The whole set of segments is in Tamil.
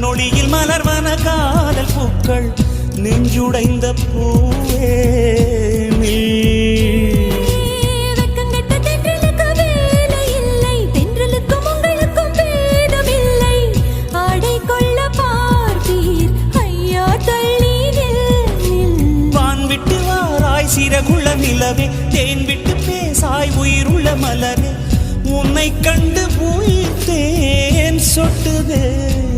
நொடியில் மலர்வன காதல் பூக்கள் நெஞ்சுடைந்த பூவே நீ. சிறகுள்ள நிலவே. தேன் விட்டு பேசாய் உயிருள்ள மலரே. உன்னை கண்டு உயிர் தேன் சொட்டுதே.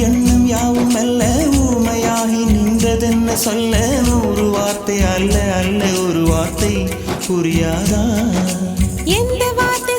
எண்ணம் யாவும் அல்ல ஊமையாகி நின்றதென்ன சொல்ல? ஒரு வார்த்தை அல்ல அல்ல ஒரு வார்த்தை புரியாதா? எந்த வார்த்தை